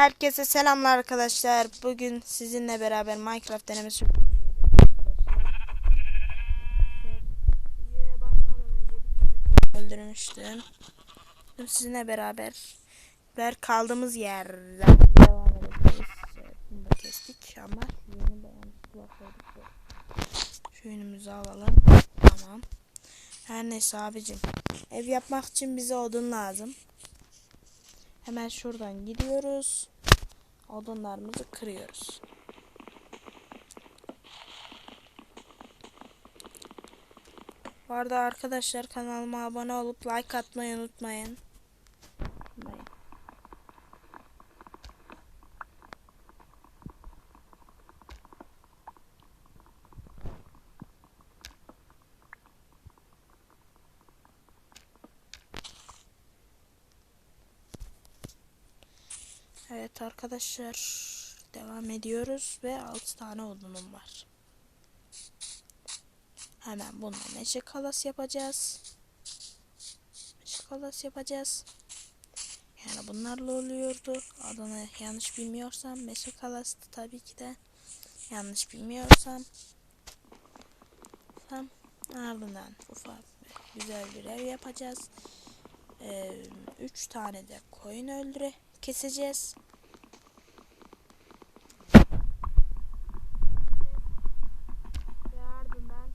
Herkese selamlar arkadaşlar. Bugün sizinle beraber Minecraft denemesi öldürmüştüm. Sizinle beraber ver kaldığımız yerden devam edeceğiz. Bunu da kestik ama yeni koyduk. Şu ürünümüzü alalım. Tamam. Her neyse abicim. Ev yapmak için bize odun lazım. Hemen şuradan gidiyoruz. Odunlarımızı kırıyoruz. Bu arada arkadaşlar kanalıma abone olup like atmayı unutmayın. Unutmayın. Evet arkadaşlar devam ediyoruz ve 6 tane odunum var. Hemen bununla meşe kalas yapacağız. Meşe kalas yapacağız. Yani bunlarla oluyordu. Adını yanlış bilmiyorsam meşe kalastı tabii ki de. Yanlış bilmiyorsam. Tam ardından ufak bir güzel bir ev yapacağız. 3 tane de koyun öldüre keseceğiz. Ve ardından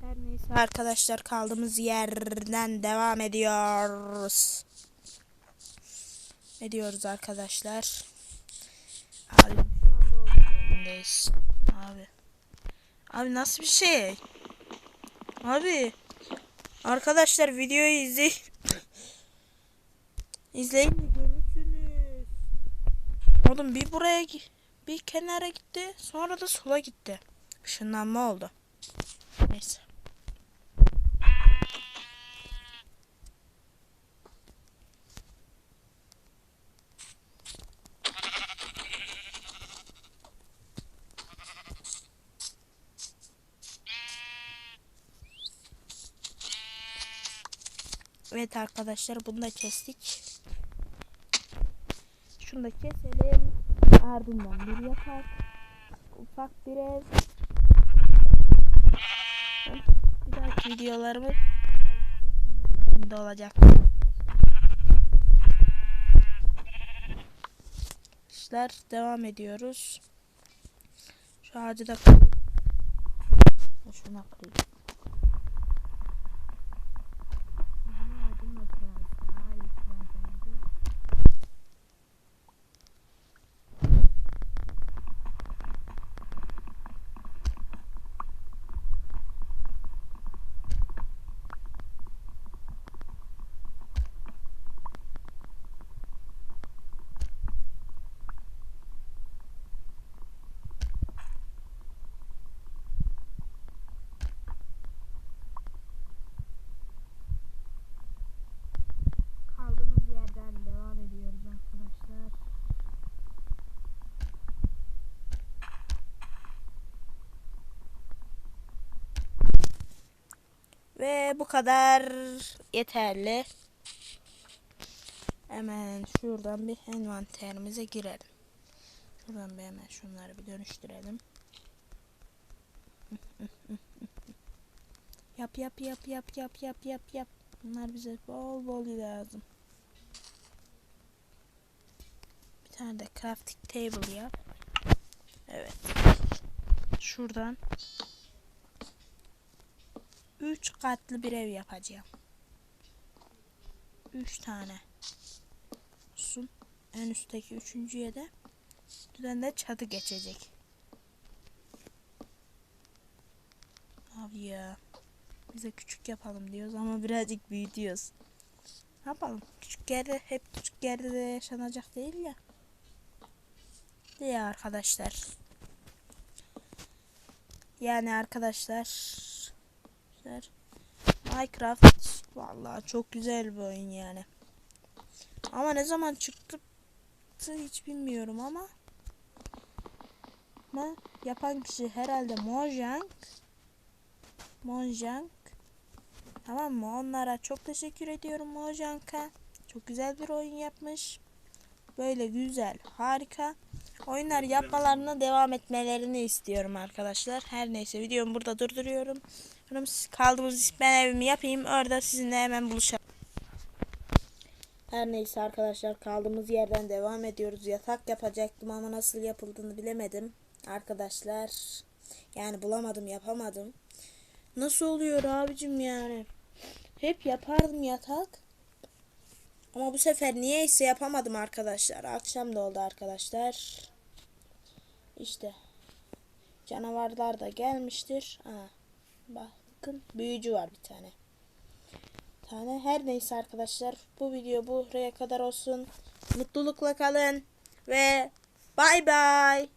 her neyse arkadaşlar kaldığımız yerden devam ediyoruz. Ediyoruz arkadaşlar. Abi. Abi. Abi nasıl bir şey? Abi. Arkadaşlar videoyu izleyin. İzleyin de görürsünüz. Oğlum bir buraya bir kenara gitti. Sonra da sola gitti. Işınlanma oldu. Neyse. Evet arkadaşlar bunu da kestik. Şunu da keselim. Ardından bir yatak. Ufak bir ev. Bir dahaki videolarımız da olacak. İşler devam ediyoruz. Şu ağacı da kırayım. Şuna kırayım. kaldığımız yerden devam ediyoruz arkadaşlar. Bu kadar yeterli. Hemen şuradan bir envanterimize girelim. Şuradan bir hemen şunları bir dönüştürelim. yap yap yap yap yap yap yap yap. Bunlar bize bol bol lazım. Bir tane de crafting table yap. Evet. Şuradan 3 katlı bir ev yapacağım. 3 tane. Olsun. En üstteki üçüncüye de düzen de çatı geçecek. Abi ya. Bize küçük yapalım diyoruz ama birazcık büyütüyoruz. Ne yapalım? Küçük yerde hep küçük yerde de yaşanacak değil ya. Diye arkadaşlar. Yani arkadaşlar. Minecraft vallahi çok güzel bir oyun yani. Ama ne zaman çıktı hiç bilmiyorum ama ama yapan kişi herhalde Mojang Mojang Tamam mı? Onlara çok teşekkür ediyorum Mojanka. Çok güzel bir oyun yapmış. Böyle güzel, harika. Oyunlar yapmalarına devam etmelerini istiyorum arkadaşlar. Her neyse videomu burada durduruyorum. Kaldığımız ben evimi yapayım. Orada sizinle hemen buluşalım. Her neyse arkadaşlar kaldığımız yerden devam ediyoruz. Yatak yapacaktım ama nasıl yapıldığını bilemedim. Arkadaşlar yani bulamadım yapamadım. Nasıl oluyor abicim yani? Hep yapardım yatak. Ama bu sefer niyeyse yapamadım arkadaşlar. Akşam da oldu arkadaşlar. İşte. Canavarlar da gelmiştir. Aa, bakın büyücü var bir tane. tane. Her neyse arkadaşlar. Bu video buraya kadar olsun. Mutlulukla kalın. Ve bay bay.